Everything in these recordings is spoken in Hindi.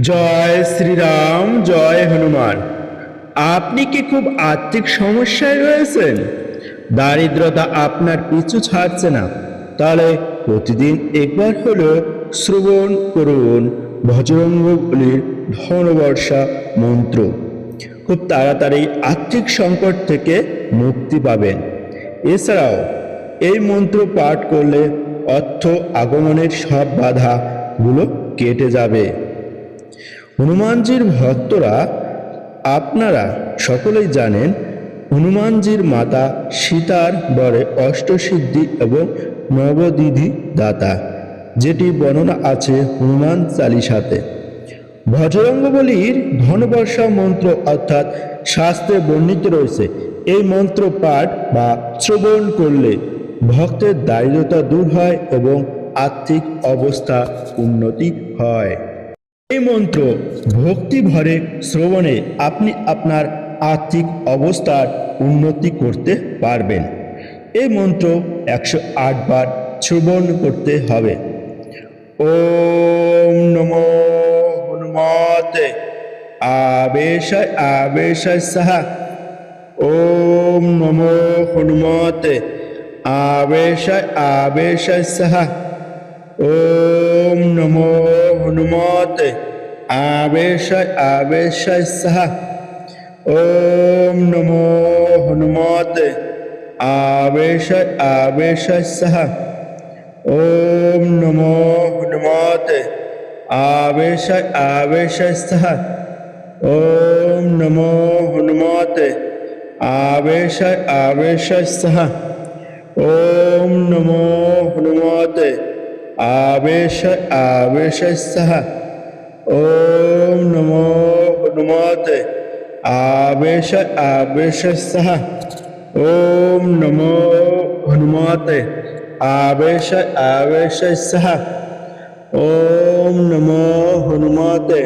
জয় শ্রীরাম, জয় হনুমান। আপনি কি খুব আর্থিক সমস্যায় রয়েছেন? দারিদ্রতা আপনার পিছু ছাড়ছে না। তাহলে প্রতিদিন একবার হলো শ্রবণ করুন ভজরঙ্গলির ধনবর্ষা মন্ত্র। খুব তাড়াতাড়ি আর্থিক সংকট থেকে মুক্তি পাবেন। এছাড়াও এই মন্ত্র পাঠ করলে অর্থ আগমনের সব বাধাগুলো কেটে যাবে। হনুমানজির ভক্তরা আপনারা সকলেই জানেন, হনুমানজির মাতা সীতার বরে অষ্টসিদ্ধি এবং নবদিধি দাতা, যেটি বর্ণনা আছে হনুমান চালিসাতে। ভজরঙ্গবলির ধনবর্ষা মন্ত্র অর্থাৎ শাস্ত্রে বর্ণিত রয়েছে, এই মন্ত্র পাঠ বা শ্রবণ করলে ভক্তের দারিদ্রতা দূর হয় এবং আর্থিক অবস্থা উন্নতি হয়। এই মন্ত্র ভক্তি ভরে শ্রবণে আপনি আপনার আর্থিক অবস্থার উন্নতি করতে পারবেন। এই মন্ত্র একশো বার শ্রবণ করতে হবে। ওম নমো হনুমতে আবেশায় আবেশায় সাহা। ওম নমো হনুমতে আবেশায় আবেশায় সাহা। ओम नमो हनुमत। आवेश आवेश सह। ओम नमो हनुमत। आवेश आवेश सह। ओम नमो हनुमत। आवेश आवेश सह। ओम नमो हनुमत। आवेश आवेश सह। ओम नमो हनुमत। आवेश आवेश ओम नमो नमोते आवेश आवेश ओम नमो हनुमते आवेश आवेश सह। ओम नमो हनुमते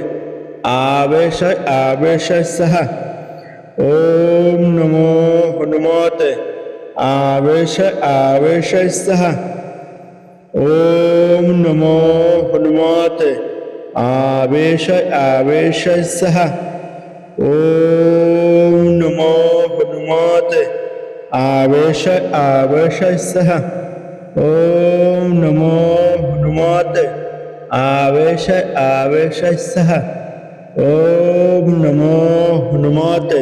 आवेश आवेश सह। ओम नमो हनुमते आवेश आवेश सह। ओम नमो हनुमत। आवेश आवेश सह ओम नमो हनुमत। आवेश आवेश सह ओम नमो हनुमत। आवेश आवेश सह ओम नमो हनुमत।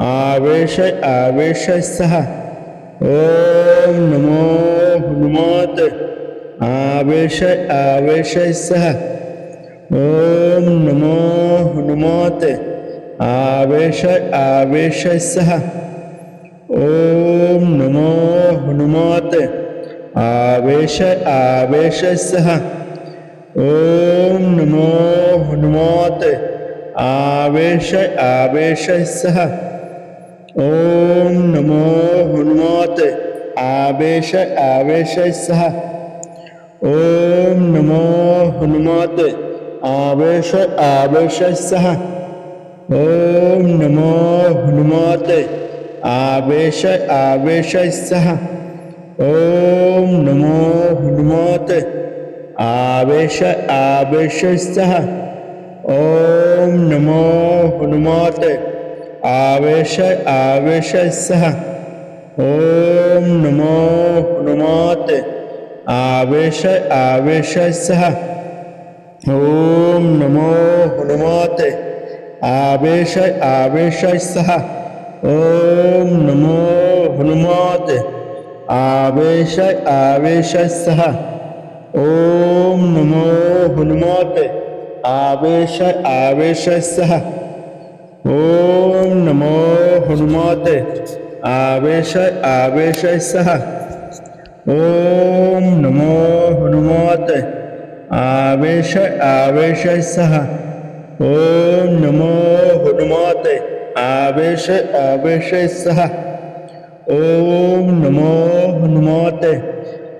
आवेश आवेश सह ओम नमो आवेश आवेश ओम नमो हनुमते आवेश आवेश ओम नमो हनुमते आवेश आवेश सह। ओम नमो हनुमते आवेश आवेश सह। ओम नमो हनुमते आवेश आवेश सह। ओम नमो हनुमत। आवेश आवेश सह ओम नमो हनुमत। आवेश आवेश सह ओम नमो हनुमत। आवेश आवेश सह ओम नमो हनुमत। आवेश आवेश सह ओम नमो हनुमते। आवेश आवेश ओम नमो हनुमते आवेश आवेश ओम नमो हनुमते आवेश आवेश ओम नमो हनुमते आवेश आवेश ओम नमो हनुमते आवेश आवेश ओम नमो हनुमत। आवेश आवेश सह। ओम नमो हनुमत। आवेश आवेश सह। ओम नमो हनुमत।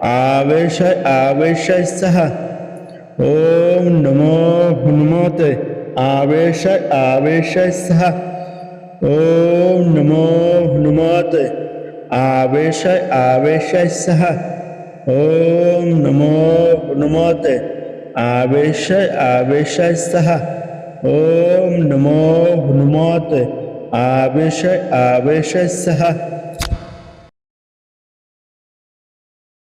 आवेश आवेश सह। ओम नमो हनुमत। आवेश आवेश सह। ओम नमो हनुमत। आवेश आवेशै सः ॐ नमो नुमते आवेश आवेशय सः ॐ नमो नुमते आवेश आवेशै सः